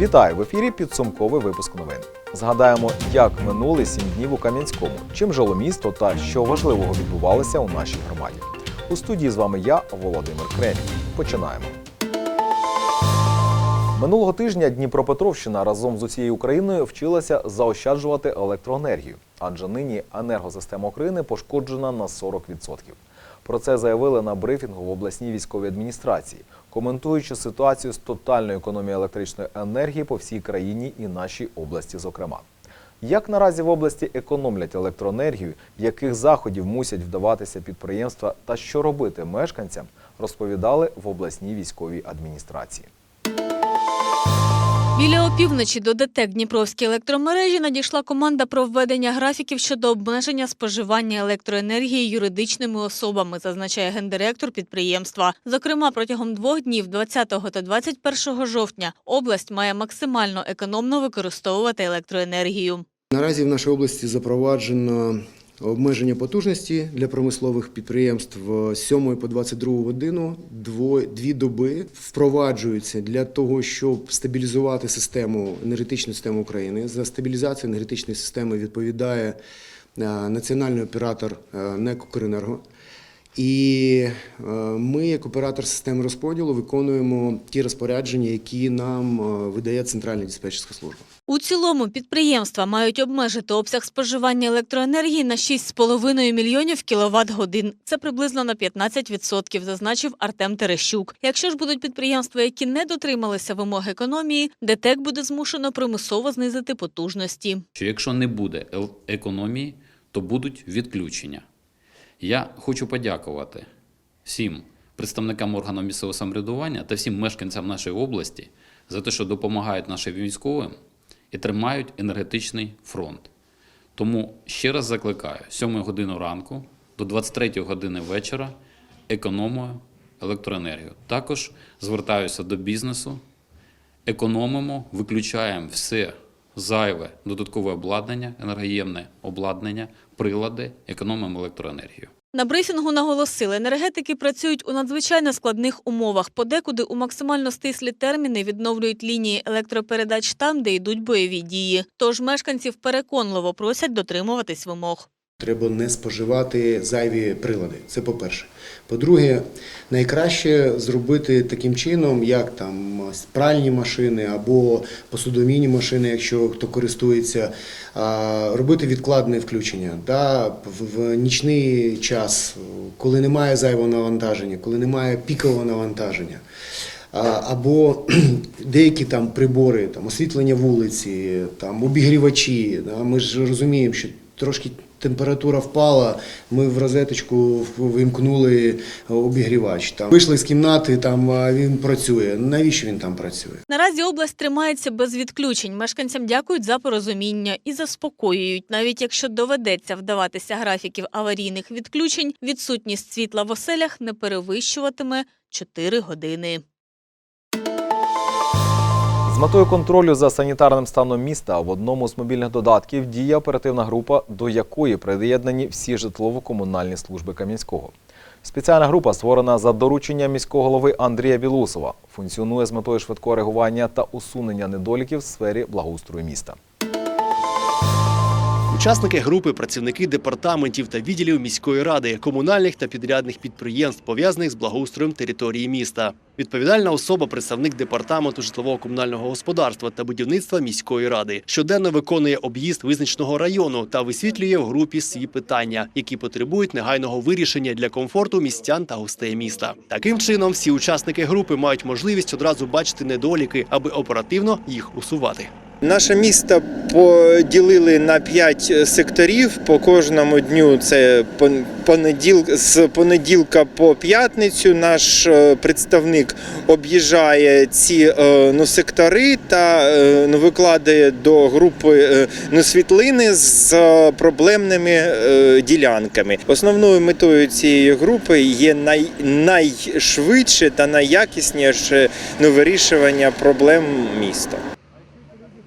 Вітаю в ефірі. Підсумковий випуск новин. Згадаємо, як минули сім днів у Кам'янському, чим жило місто та що важливого відбувалося у нашій громаді. У студії з вами я, Володимир Кремінь. Починаємо. Минулого тижня Дніпропетровщина разом з усією Україною вчилася заощаджувати електроенергію, адже нині енергосистема України пошкоджена на 40%. Про це заявили на брифінгу в обласній військовій адміністрації, коментуючи ситуацію з тотальною економією електричної енергії по всій країні і нашій області, зокрема. Як наразі в області економлять електроенергію, яких заходів мусять вдаватися підприємства та що робити мешканцям, розповідали в обласній військовій адміністрації. Біля опівночі до ДТЕК Дніпровській електромережі надійшла команда про введення графіків щодо обмеження споживання електроенергії юридичними особами, зазначає гендиректор підприємства. Зокрема, протягом двох днів, 20 та 21 жовтня, область має максимально економно використовувати електроенергію. Наразі в нашій області запроваджено обмеження потужності для промислових підприємств з 7 по 22 годину. Дві доби впроваджуються для того, щоб стабілізувати систему енергетичну систему України. За стабілізацію енергетичної системи відповідає е, національний оператор е, НЕК «Укренерго». І е, ми, як оператор системи розподілу, виконуємо ті розпорядження, які нам видає Центральна диспетчерська служба. У цілому підприємства мають обмежити обсяг споживання електроенергії на 6,5 мільйонів кіловат-годин. Це приблизно на 15%, зазначив Артем Терещук. Якщо ж будуть підприємства, які не дотрималися вимог економії, ДТЕК буде змушено примусово знизити потужності. що якщо не буде економії, то будуть відключення. Я хочу подякувати всім представникам органів місцевого самоврядування та всім мешканцям нашої області за те, що допомагають нашим військовим і тримають енергетичний фронт. Тому ще раз закликаю: з 7 години ранку до 23 години вечора економую електроенергію. Також звертаюся до бізнесу економимо, виключаємо все зайве додаткове обладнання, енергоємне обладнання, прилади, економимо електроенергію. На брифінгу наголосили, енергетики працюють у надзвичайно складних умовах. Подекуди у максимально стислі терміни відновлюють лінії електропередач там, де йдуть бойові дії. Тож мешканців переконливо просять дотримуватись вимог. Треба не споживати зайві прилади. Це по-перше. По-друге, найкраще зробити таким чином, як там пральні машини або посудомійні машини, якщо хто користується, робити відкладне включення. Да, в, нічний час, коли немає зайвого навантаження, коли немає пікового навантаження. Або деякі там прибори, там освітлення вулиці, там обігрівачі. Да, ми ж розуміємо, що трошки температура впала, ми в розеточку вимкнули обігрівач. Там вийшли з кімнати, там він працює. Навіщо він там працює? Наразі область тримається без відключень. Мешканцям дякують за порозуміння і заспокоюють. Навіть якщо доведеться вдаватися графіків аварійних відключень, відсутність світла в оселях не перевищуватиме 4 години. Метою контролю за санітарним станом міста в одному з мобільних додатків діє оперативна група, до якої приєднані всі житлово-комунальні служби Кам'янського. Спеціальна група створена за дорученням міського голови Андрія Білусова. Функціонує з метою швидкого реагування та усунення недоліків в сфері благоустрою міста. Учасники групи працівники департаментів та відділів міської ради, комунальних та підрядних підприємств, пов'язаних з благоустроєм території міста. Відповідальна особа, представник департаменту житлового комунального господарства та будівництва міської ради, щоденно виконує об'їзд визначеного району та висвітлює в групі свої питання, які потребують негайного вирішення для комфорту містян та гостей міста. Таким чином, всі учасники групи мають можливість одразу бачити недоліки, аби оперативно їх усувати. Наше місто поділили на п'ять секторів. По кожному дню це пон- понеділ, з понеділка по п'ятницю. Наш е, представник об'їжджає ці е, ну, сектори та е, ну, викладає до групи ну, світлини з проблемними ділянками. Основною метою цієї групи є най, найшвидше та найякісніше ну, вирішування проблем міста.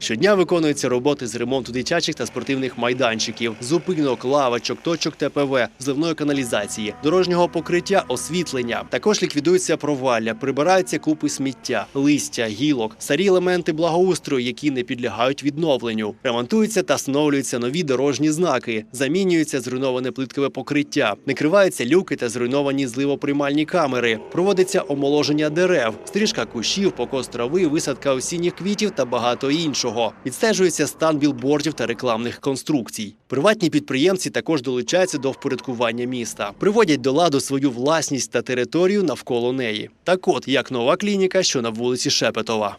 Щодня виконуються роботи з ремонту дитячих та спортивних майданчиків, зупинок, лавочок, точок ТПВ, зливної каналізації, дорожнього покриття, освітлення. Також ліквідуються провалля, прибираються купи сміття, листя, гілок, старі елементи благоустрою, які не підлягають відновленню. Ремонтуються та встановлюються нові дорожні знаки, замінюється зруйноване плиткове покриття, накриваються люки та зруйновані зливоприймальні камери. Проводиться омоложення дерев, стрижка кущів, покос трави, висадка осінніх квітів та багато іншого. Відстежується стан білбордів та рекламних конструкцій. Приватні підприємці також долучаються до впорядкування міста, приводять до ладу свою власність та територію навколо неї. Так от, як нова клініка, що на вулиці Шепетова.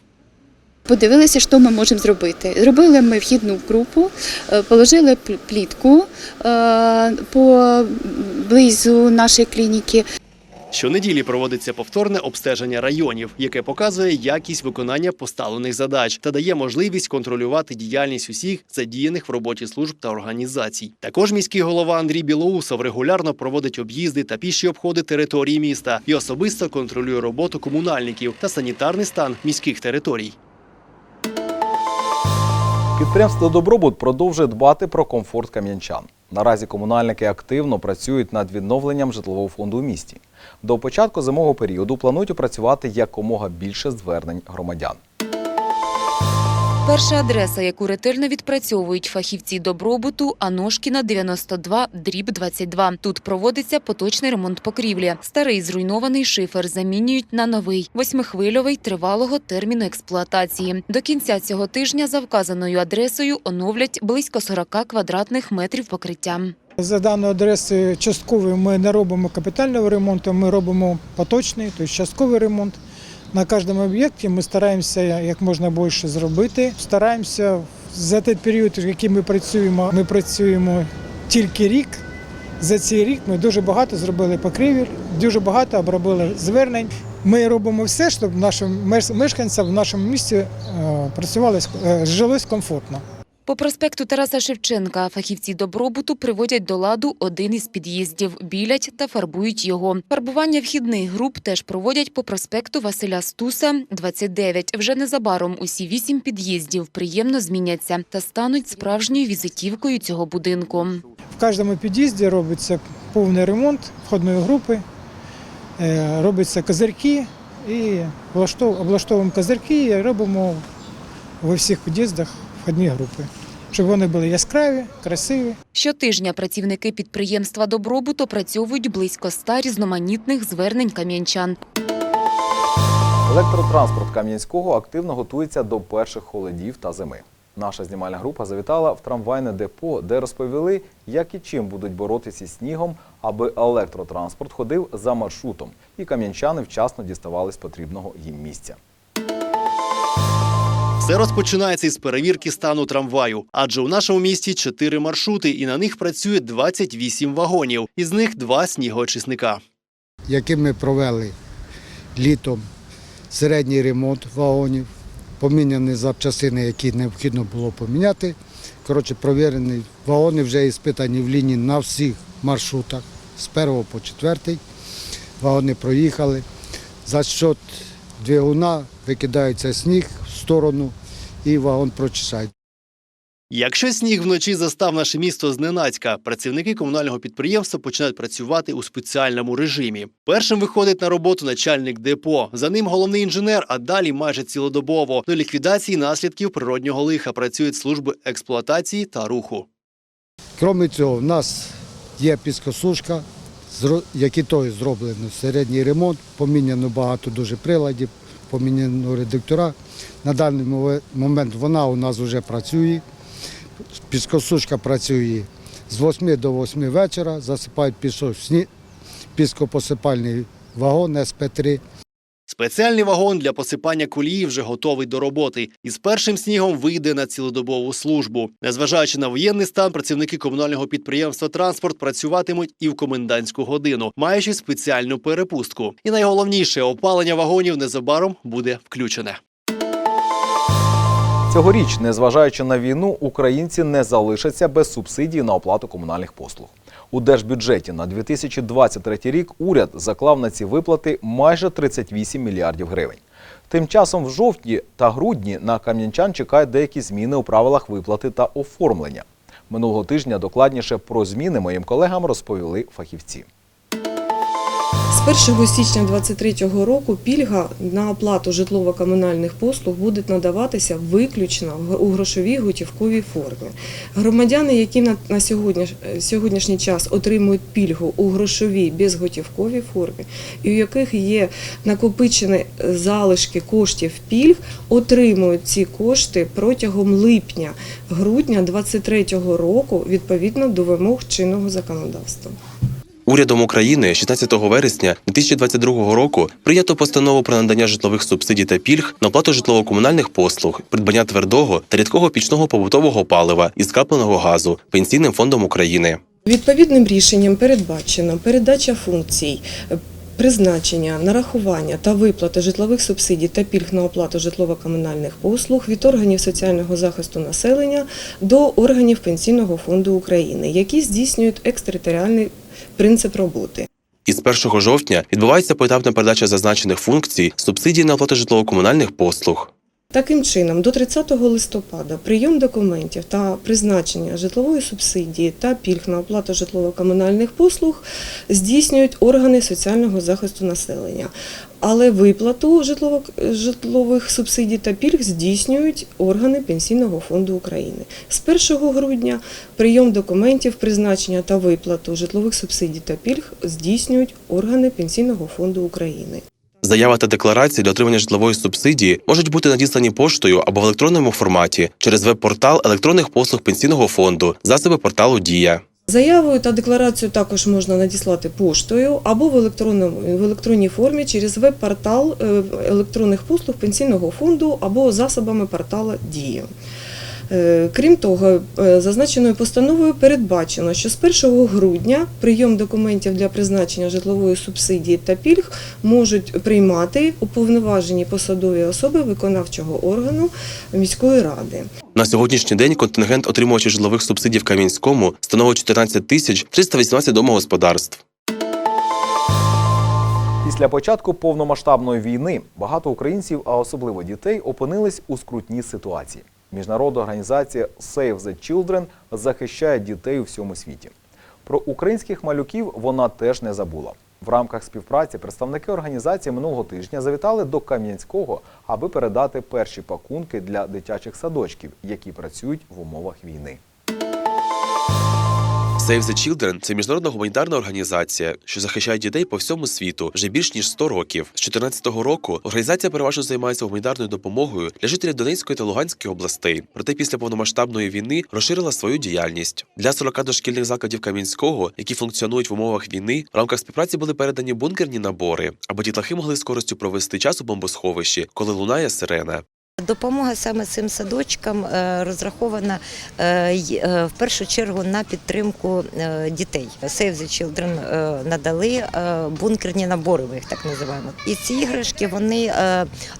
Подивилися, що ми можемо зробити. Зробили ми вхідну групу, е, положили пл- плітку е, поблизу нашої клініки. Щонеділі проводиться повторне обстеження районів, яке показує якість виконання поставлених задач та дає можливість контролювати діяльність усіх задіяних в роботі служб та організацій. Також міський голова Андрій Білоусов регулярно проводить об'їзди та піші обходи території міста і особисто контролює роботу комунальників та санітарний стан міських територій. Підприємство Добробут продовжує дбати про комфорт кам'янчан. Наразі комунальники активно працюють над відновленням житлового фонду у місті. До початку зимового періоду планують опрацювати якомога більше звернень громадян. Перша адреса, яку ретельно відпрацьовують фахівці добробуту, Аношкіна 92, дріб 22. Тут проводиться поточний ремонт покрівлі. Старий зруйнований шифер замінюють на новий восьмихвильовий тривалого терміну експлуатації. До кінця цього тижня за вказаною адресою оновлять близько 40 квадратних метрів покриття. За даною адресою частковий ми не робимо капітального ремонту, ми робимо поточний, тобто частковий ремонт. На кожному об'єкті ми стараємося як можна більше зробити. Стараємося за той період, який ми працюємо, ми працюємо тільки рік. За цей рік ми дуже багато зробили покривів, дуже багато обробили звернень. Ми робимо все, щоб нашим мешканцям в нашому місті працювали працювалось, е, жилось комфортно. По проспекту Тараса Шевченка фахівці добробуту приводять до ладу один із під'їздів, білять та фарбують його. Фарбування вхідних груп теж проводять по проспекту Василя Стуса, 29. Вже незабаром усі вісім під'їздів приємно зміняться та стануть справжньою візитівкою цього будинку. В кожному під'їзді робиться повний ремонт входної групи, е, робляться козирки і облаштовуємо козирки і робимо у всіх під'їздах входні групи, щоб вони були яскраві, красиві. Щотижня працівники підприємства добробут опрацьовують близько ста різноманітних звернень кам'янчан. Електротранспорт Кам'янського активно готується до перших холодів та зими. Наша знімальна група завітала в трамвайне депо, де розповіли, як і чим будуть боротися з снігом, аби електротранспорт ходив за маршрутом, і кам'янчани вчасно діставались потрібного їм місця. Все розпочинається із перевірки стану трамваю, адже у нашому місті чотири маршрути, і на них працює 28 вагонів, із них два снігоочисника. яким ми провели літом середній ремонт вагонів, поміняні запчасини, які необхідно було поміняти. Коротше, провірені вагони вже іспитані в лінії на всіх маршрутах з 1 по 4. Вагони проїхали. За счет двигуна викидається сніг сторону і вагон прочищають. Якщо сніг вночі застав наше місто зненацька, працівники комунального підприємства починають працювати у спеціальному режимі. Першим виходить на роботу начальник депо, за ним головний інженер, а далі майже цілодобово до ліквідації наслідків природнього лиха працюють служби експлуатації та руху. Крім цього, в нас є піскосушка, які той зроблено середній ремонт, поміняно багато дуже приладів, поміняно редуктора. На даний момент вона у нас вже працює. Піскосушка працює з 8 до 8 вечора, засипають пісок, піскопосипальний вагон СП-3. Спеціальний вагон для посипання колії вже готовий до роботи і з першим снігом вийде на цілодобову службу. Незважаючи на воєнний стан, працівники комунального підприємства Транспорт працюватимуть і в комендантську годину, маючи спеціальну перепустку. І найголовніше опалення вагонів незабаром буде включене. Цьогоріч, незважаючи на війну, українці не залишаться без субсидій на оплату комунальних послуг. У держбюджеті на 2023 рік уряд заклав на ці виплати майже 38 мільярдів гривень. Тим часом в жовтні та грудні на кам'янчан чекають деякі зміни у правилах виплати та оформлення. Минулого тижня докладніше про зміни моїм колегам розповіли фахівці. З 1 січня 2023 року пільга на оплату житлово-комунальних послуг буде надаватися виключно у грошовій готівковій формі. Громадяни, які на, сьогоднішній час отримують пільгу у грошовій безготівковій формі, і у яких є накопичені залишки коштів пільг, отримують ці кошти протягом липня-грудня 2023 року відповідно до вимог чинного законодавства. Урядом України 16 вересня 2022 року прийнято постанову про надання житлових субсидій та пільг на оплату житлово-комунальних послуг, придбання твердого та рідкого пічного побутового палива і скрапленого газу Пенсійним фондом України. Відповідним рішенням передбачено передача функцій. е, Призначення, нарахування та виплати житлових субсидій та пільг на оплату житлово-комунальних послуг від органів соціального захисту населення до органів Пенсійного фонду України, які здійснюють екстериторіальний принцип роботи. Із 1 жовтня відбувається поетапна передача зазначених функцій субсидій на оплату житлово-комунальних послуг. Таким чином, до 30 листопада прийом документів та призначення житлової субсидії та пільг на оплату житлово-комунальних послуг здійснюють органи соціального захисту населення. Але виплату житлових субсидій та пільг здійснюють органи Пенсійного фонду України. З 1 грудня прийом документів, призначення та виплату житлових субсидій та пільг здійснюють органи Пенсійного фонду України. Заява та декларації для отримання житлової субсидії можуть бути надіслані поштою або в електронному форматі через веб-портал електронних послуг пенсійного фонду, засоби порталу Дія. Заявою та декларацію також можна надіслати поштою або в електронному в електронній формі через веб-портал е, електронних послуг пенсійного фонду або засобами портала Дія. Е, Крім того, е, зазначеною постановою передбачено, що з 1 грудня прийом документів для призначення житлової субсидії та пільг можуть приймати уповноважені посадові особи виконавчого органу міської ради. На сьогоднішній день контингент отримувачів житлових субсидій в Кам'янському становить 14 тисяч 318 домогосподарств. Після початку повномасштабної війни багато українців, а особливо дітей, опинились у скрутній ситуації. Міжнародна організація Save the Children захищає дітей у всьому світі. Про українських малюків вона теж не забула. В рамках співпраці представники організації минулого тижня завітали до Кам'янського, аби передати перші пакунки для дитячих садочків, які працюють в умовах війни. Save the Children – це міжнародна гуманітарна організація, що захищає дітей по всьому світу вже більш ніж 100 років. З 2014 року організація переважно займається гуманітарною допомогою для жителів Донецької та Луганської областей. Проте після повномасштабної війни розширила свою діяльність. Для 40 дошкільних закладів Кам'янського, які функціонують в умовах війни, в рамках співпраці були передані бункерні набори, аби дітлахи могли з користю провести час у бомбосховищі, коли лунає сирена. Допомога саме цим садочкам е, розрахована е, е, в першу чергу на підтримку дітей. Save the Children надали бункерні набори, ми їх так називаємо. І ці іграшки вони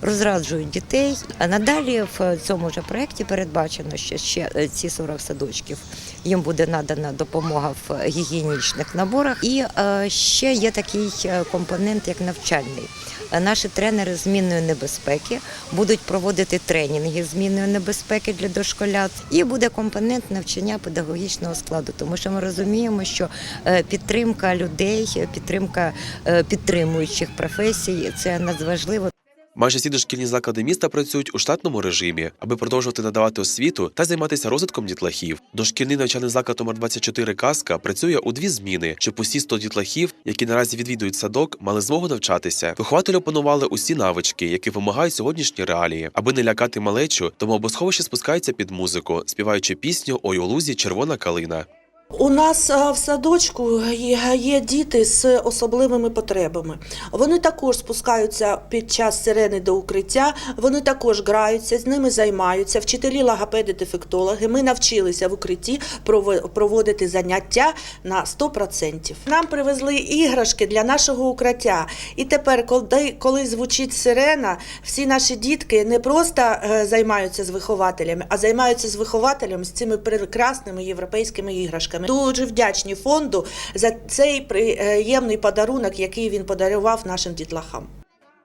розраджують дітей. А надалі в цьому ж проєкті передбачено, що ще ці 40 садочків їм буде надана допомога в гігієнічних наборах. І ще є такий компонент, як навчальний. Е, Наші тренери змінної небезпеки будуть проводити тренінги змінної небезпеки для дошколят, і буде компонент навчання педагогічного складу, тому що ми розуміємо, що е, підтримка людей, підтримка е, підтримуючих професій це надважливо. Майже всі дошкільні заклади міста працюють у штатному режимі, аби продовжувати надавати освіту та займатися розвитком дітлахів. Дошкільний навчальний заклад номер 24 Казка працює у дві зміни, щоб усі 100 дітлахів, які наразі відвідують садок, мали змогу навчатися. Вихователі опанували усі навички, які вимагають сьогоднішні реалії. Аби не лякати малечу, тому обосховище спускаються під музику, співаючи пісню Ой у лузі червона калина. У нас в садочку є, діти з особливими потребами. Вони також спускаються під час сирени до укриття, вони також граються, з ними займаються. Вчителі логопеди, дефектологи. Ми навчилися в укритті прово- проводити заняття на 100%. Нам привезли іграшки для нашого укриття. І тепер, коли, коли звучить сирена, всі наші дітки не просто е, займаються з вихователями, а займаються з вихователями з цими прекрасними європейськими іграшками. Ми дуже вдячні фонду за цей приємний подарунок, який він подарував нашим дітлахам.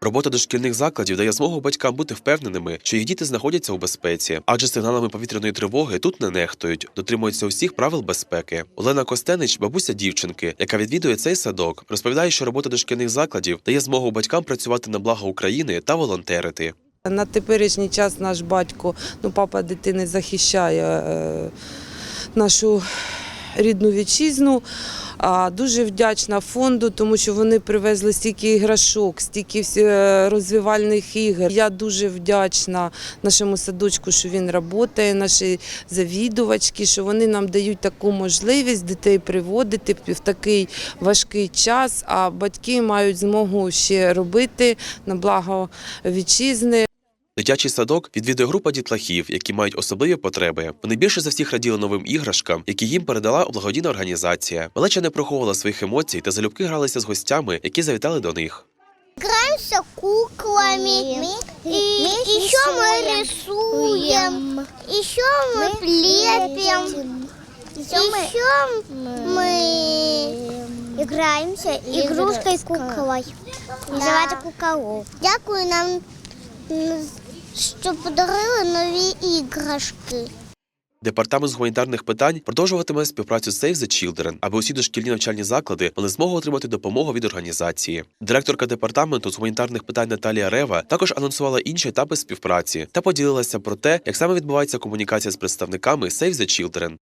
Робота дошкільних закладів дає змогу батькам бути впевненими, що їх діти знаходяться у безпеці, адже сигналами повітряної тривоги тут не нехтують, дотримуються усіх правил безпеки. Олена Костенич, бабуся дівчинки, яка відвідує цей садок, розповідає, що робота дошкільних закладів дає змогу батькам працювати на благо України та волонтерити. На теперішній час наш батько, ну папа дитини захищає е, нашу рідну вітчизну. Дуже вдячна фонду, тому що вони привезли стільки іграшок, стільки е, розвивальних ігор. Я дуже вдячна нашому садочку, що він працює, наші завідувачки, що вони нам дають таку можливість дітей приводити в такий важкий час, а батьки мають змогу ще робити на благо вітчизни. Дитячий садок відвідує група дітлахів, які мають особливі потреби. Вони більше за всіх раділи новим іграшкам, які їм передала благодійна організація. Малеча не приховувала своїх емоцій та залюбки гралися з гостями, які завітали до них. Играемся куклами. И еще мы рисуем. Еще мы лепим. Еще мы играемся игрушкой куклой. Називається куколов. Дякую нам, м, що подарили нові іграшки. Департамент з гуманітарних питань продовжуватиме співпрацю Save the Children, аби усі дошкільні навчальні заклади мали змогу отримати допомогу від організації. Директорка департаменту з гуманітарних питань Наталія Рева також анонсувала інші етапи співпраці та поділилася про те, як саме відбувається комунікація з представниками Save the Children.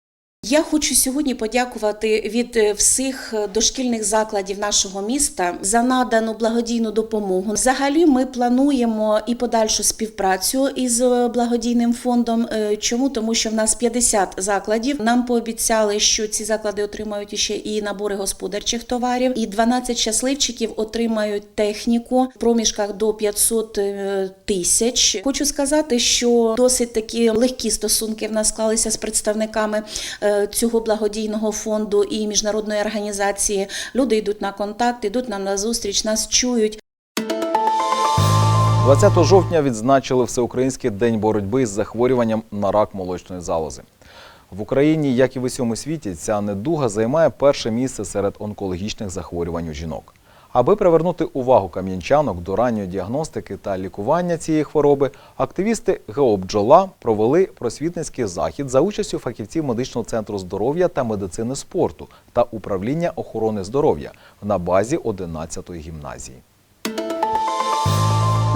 Я хочу сьогодні подякувати від е, всіх е, дошкільних закладів нашого міста за надану благодійну допомогу. Взагалі, ми плануємо і подальшу співпрацю із е, благодійним фондом. Чому? Тому що в нас 50 закладів. Нам пообіцяли, що ці заклади отримають ще і набори господарчих товарів, і 12 щасливчиків отримають техніку в проміжках до 500 е, тисяч. Хочу сказати, що досить такі легкі стосунки в нас склалися з представниками цього благодійного фонду і міжнародної організації. Люди йдуть на контакт, йдуть нам на зустріч, нас чують. 20 жовтня відзначили Всеукраїнський день боротьби з захворюванням на рак молочної залози. В Україні, як і в усьому світі, ця недуга займає перше місце серед онкологічних захворювань у жінок. Аби привернути увагу кам'янчанок до ранньої діагностики та лікування цієї хвороби, активісти ГО «Бджола» провели просвітницький захід за участю фахівців медичного центру здоров'я та медицини спорту та управління охорони здоров'я на базі 11-ї гімназії.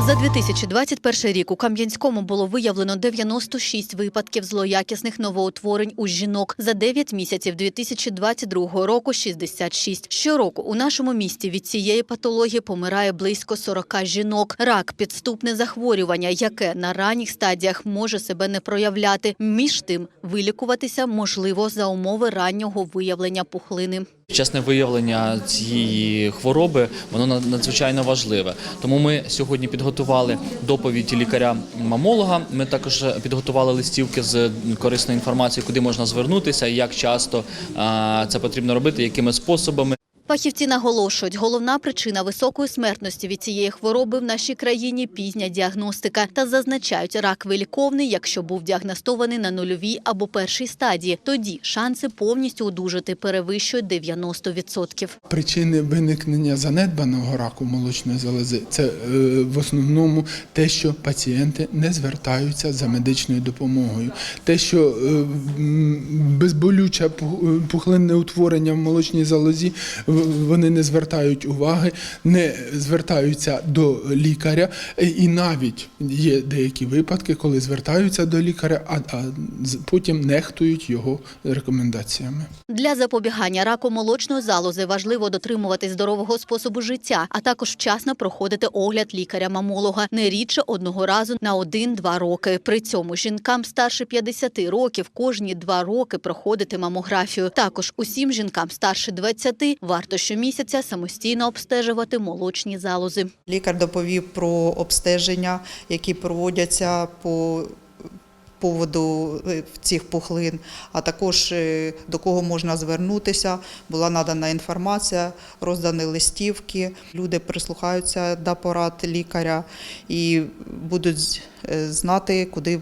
За 2021 рік у Кам'янському було виявлено 96 випадків злоякісних новоутворень у жінок. За 9 місяців 2022 року – 66. Щороку у нашому місті від цієї патології помирає близько 40 жінок. Рак – підступне захворювання, яке на ранніх стадіях може себе не проявляти. Між тим, вилікуватися можливо за умови раннього виявлення пухлини. Вчасне виявлення цієї хвороби воно на- надзвичайно важливе. Тому ми сьогодні підготували доповідь лікаря-мамолога. Ми також підготували листівки з корисною інформацією, куди можна звернутися, як часто це потрібно робити, якими способами. Фахівці наголошують, головна причина високої смертності від цієї хвороби в нашій країні – пізня діагностика. Та зазначають, рак виліковний, якщо був діагностований на нульовій або першій стадії. Тоді шанси повністю одужати перевищують 90%. Причини виникнення занедбаного раку молочної залози це е, в основному те, що пацієнти не звертаються за медичною допомогою, те, що е, безболюче пухлинне утворення в молочній залозі, вони не звертають уваги, не звертаються до лікаря, і навіть є деякі випадки, коли звертаються до лікаря, а, а потім нехтують його рекомендаціями. Для запобігання раку молочної залози важливо дотримуватись здорового способу життя, а також вчасно проходити огляд лікаря-мамолога не рідше одного разу на 1-2 роки. При цьому жінкам старше 50 років кожні 2 роки проходити мамографію. Також усім жінкам старше 20 варто щомісяця самостійно обстежувати молочні залози. Лікар доповів про обстеження, які проводяться по поводу е, цих пухлин, а також е, до кого можна звернутися. Була надана інформація, роздані листівки. Люди прислухаються до порад лікаря і будуть е, знати, куди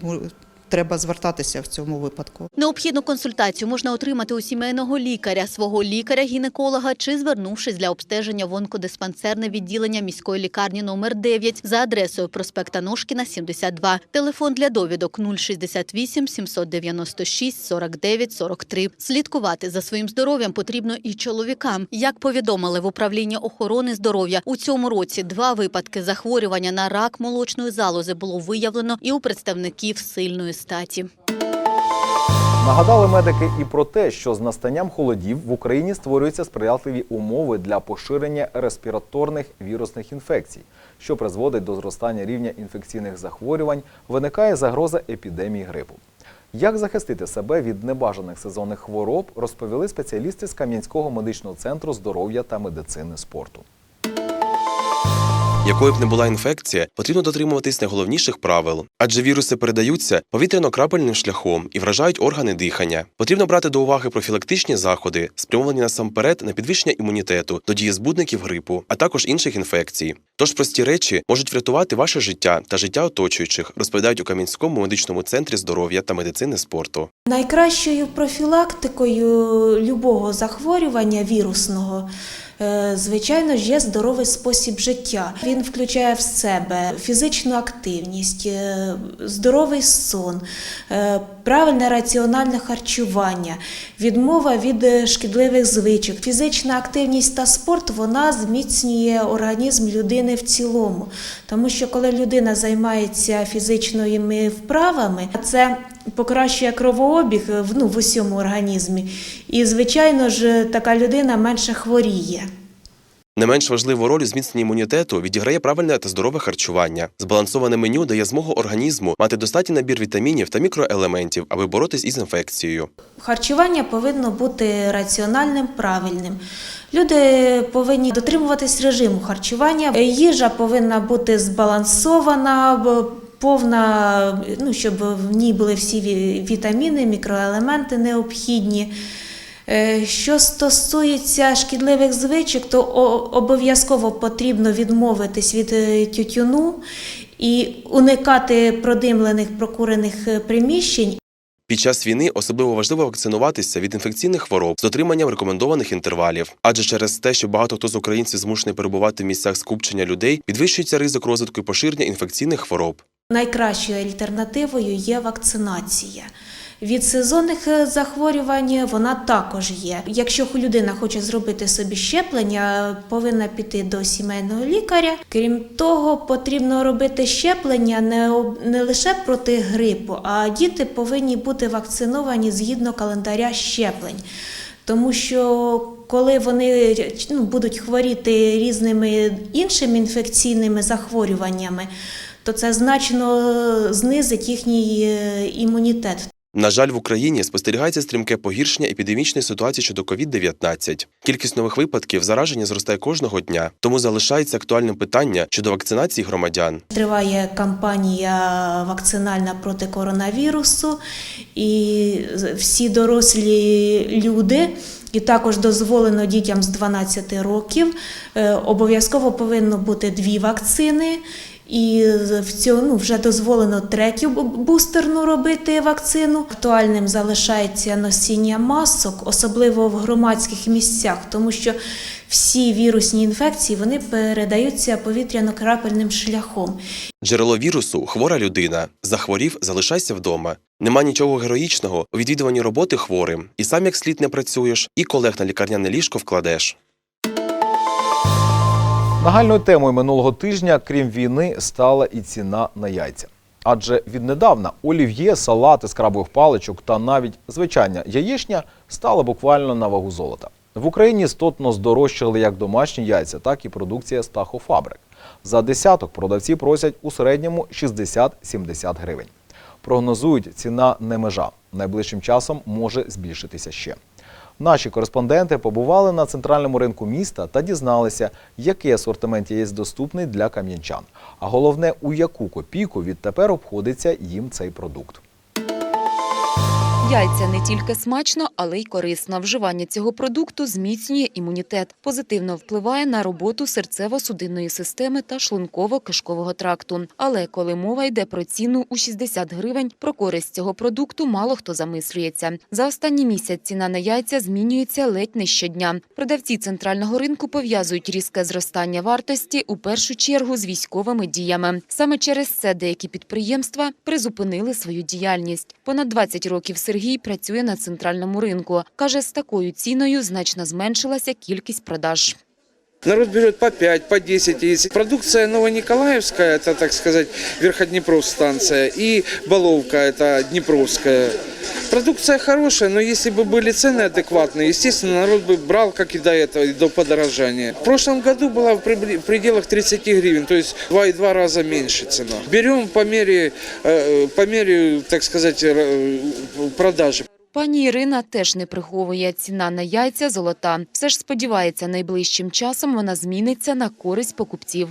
треба звертатися в цьому випадку. Необхідну консультацію можна отримати у сімейного лікаря, свого лікаря-гінеколога чи звернувшись для обстеження в онкодиспансерне відділення міської лікарні номер 9 за адресою проспекта Ножкіна, 72. Телефон для довідок 068 796 49 43. Слідкувати за своїм здоров'ям потрібно і чоловікам. Як повідомили в управлінні охорони здоров'я, у цьому році два випадки захворювання на рак молочної залози було виявлено і у представників сильної статі. Нагадали медики і про те, що з настанням холодів в Україні створюються сприятливі умови для поширення респіраторних вірусних інфекцій, що призводить до зростання рівня інфекційних захворювань, виникає загроза епідемії грипу. Як захистити себе від небажаних сезонних хвороб, розповіли спеціалісти з Кам'янського медичного центру здоров'я та медицини спорту. Якою б не була інфекція, потрібно дотримуватись найголовніших правил, адже віруси передаються повітряно-крапельним шляхом і вражають органи дихання. Потрібно брати до уваги профілактичні заходи, спрямовані насамперед на підвищення імунітету до дії збудників грипу, а також інших інфекцій. Тож прості речі можуть врятувати ваше життя та життя оточуючих, розповідають у Кам'янському медичному центрі здоров'я та медицини спорту. Найкращою профілактикою любого захворювання вірусного, звичайно ж, є здоровий спосіб життя. Він включає в себе фізичну активність, е, здоровий сон, е, правильне раціональне харчування, відмова від е, шкідливих звичок. Фізична активність та спорт вона зміцнює організм людини в цілому. Тому що коли людина займається фізичними вправами, це покращує кровообіг е, ну, в усьому організмі. І, звичайно ж, така людина менше хворіє. Не менш важливу роль у зміцненні імунітету відіграє правильне та здорове харчування. Збалансоване меню дає змогу організму мати достатній набір вітамінів та мікроелементів, аби боротись із інфекцією. Харчування повинно бути раціональним, правильним. Люди повинні дотримуватись режиму харчування. Їжа повинна бути збалансована, повна, ну, щоб в ній були всі вітаміни, мікроелементи необхідні. Е, Що стосується шкідливих звичок, то обов'язково потрібно відмовитись від е, тютюну і уникати продимлених прокурених е, приміщень Під час війни особливо важливо вакцинуватися від інфекційних хвороб з дотриманням рекомендованих інтервалів. Адже через те, що багато хто з українців змушений перебувати в місцях скупчення людей, підвищується ризик розвитку і поширення інфекційних хвороб. Найкращою альтернативою є вакцинація. Від сезонних е, захворювань вона також є. Якщо людина хоче зробити собі щеплення, повинна піти до сімейного лікаря. Крім того, потрібно робити щеплення не, лише проти грипу, а діти повинні бути вакциновані згідно календаря щеплень. Тому що коли вони ну, будуть хворіти різними іншими інфекційними захворюваннями, то це значно знизить їхній е, імунітет. На жаль, в Україні спостерігається стрімке погіршення епідемічної ситуації щодо COVID-19. Кількість нових випадків зараження зростає кожного дня, тому залишається актуальним питання щодо вакцинації громадян. Триває кампанія вакцинальна проти коронавірусу, і всі дорослі люди. І також дозволено дітям з 12 років. Е, Обов'язково повинно бути дві вакцини. І в цьому ну, вже дозволено бу- бустерну робити вакцину. Актуальним залишається носіння масок, особливо в громадських місцях, тому що всі вірусні інфекції вони передаються повітряно-крапельним шляхом. Джерело вірусу хвора людина. Захворів, залишайся вдома. Нема нічого героїчного у відвідуванні роботи хворим. І сам як слід не працюєш, і колег на лікарняне ліжко вкладеш. Нагальною темою минулого тижня, крім війни, стала і ціна на яйця. Адже віднедавна олів'є, салати з крабових паличок та навіть звичайна яєчня стали буквально на вагу золота. В Україні стотно здорожчали як домашні яйця, так і продукція стахофабрик. За десяток продавці просять у середньому 60-70 гривень. Прогнозують, ціна не межа. Найближчим часом може збільшитися ще. Наші кореспонденти побували на центральному ринку міста та дізналися, який асортимент є доступний для кам'янчан. А головне, у яку копійку відтепер обходиться їм цей продукт. Яйця не тільки смачно, але й корисно. Вживання цього продукту зміцнює імунітет, позитивно впливає на роботу серцево-судинної системи та шлунково-кишкового тракту. Але коли мова йде про ціну у 60 гривень, про користь цього продукту мало хто замислюється. За останній місяць ціна на яйця змінюється ледь не щодня. Продавці центрального ринку пов'язують різке зростання вартості у першу чергу з військовими діями. Саме через це деякі підприємства призупинили свою діяльність. Понад 20 років Сергій працює на центральному ринку. Каже, з такою ціною значно зменшилася кількість продаж. Народ берет по 5, по 10 яиц. Продукция Новониколаевская, это, так сказать, Верходнепровстанция, и Баловка, это Днепровская. Продукция хорошая, но если бы были цены адекватные, естественно, народ бы брал, как и до этого, и до подорожания. В прошлом году была в пределах 30 гривен, то есть в 2,2 раза меньше цена. Берем по мере, э, по мере, так сказать, э, продажи. Пані Ірина теж не приховує ціна на яйця золота. Все ж сподівається, найближчим часом вона зміниться на користь покупців.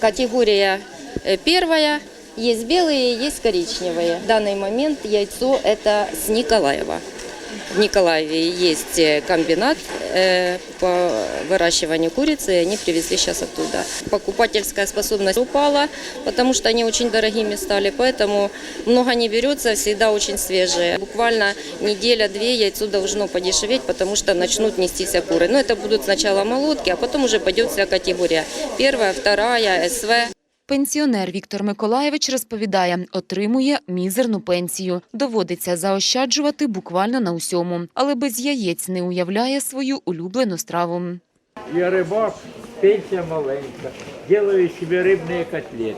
Категория э, первая. Есть белые, есть коричневые. В данный момент яйцо это с Николаева. В Николаеве есть э, комбинат э, по выращиванию курицы, и они привезли сейчас оттуда. Покупательская способность упала, потому что они очень дорогими стали, поэтому много не берется, всегда очень свежие. Буквально неделя-две яйцо должно подешеветь, потому что начнут нестись куры. Но это будут сначала молотки, а потом уже пойдет вся категория. Первая, вторая, СВ. Пенсіонер Віктор Миколаєвич розповідає, отримує мізерну пенсію. Доводиться заощаджувати буквально на усьому, але без яєць не уявляє свою улюблену страву. Я рыбак, пенсия маленькая. Делаю себе рыбные котлеты.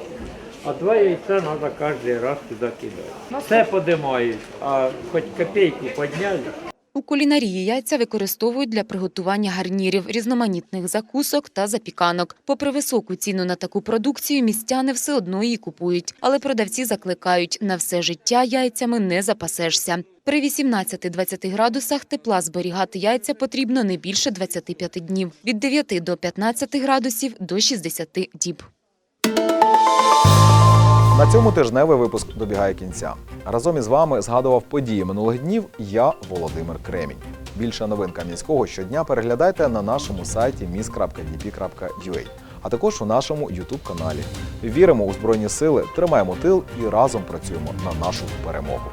А два яйца надо каждый раз туда кидать. Все поднимают, а хоть копейку подняли. У кулінарії яйця використовують для приготування гарнірів, різноманітних закусок та запіканок. Попри високу ціну на таку продукцію, містяни все одно її купують. Але продавці закликають, на все життя яйцями не запасешся. При 18-20 градусах тепла зберігати яйця потрібно не більше 25 днів, від 9 до 15 градусів до 60 діб. На цьому тижневий випуск добігає кінця. Разом із вами згадував події минулих днів. Я Володимир Кремінь. Більше новинка міського щодня переглядайте на нашому сайті mis.dp.ua, а також у нашому ютуб-каналі. Віримо у збройні сили, тримаємо тил і разом працюємо на нашу перемогу.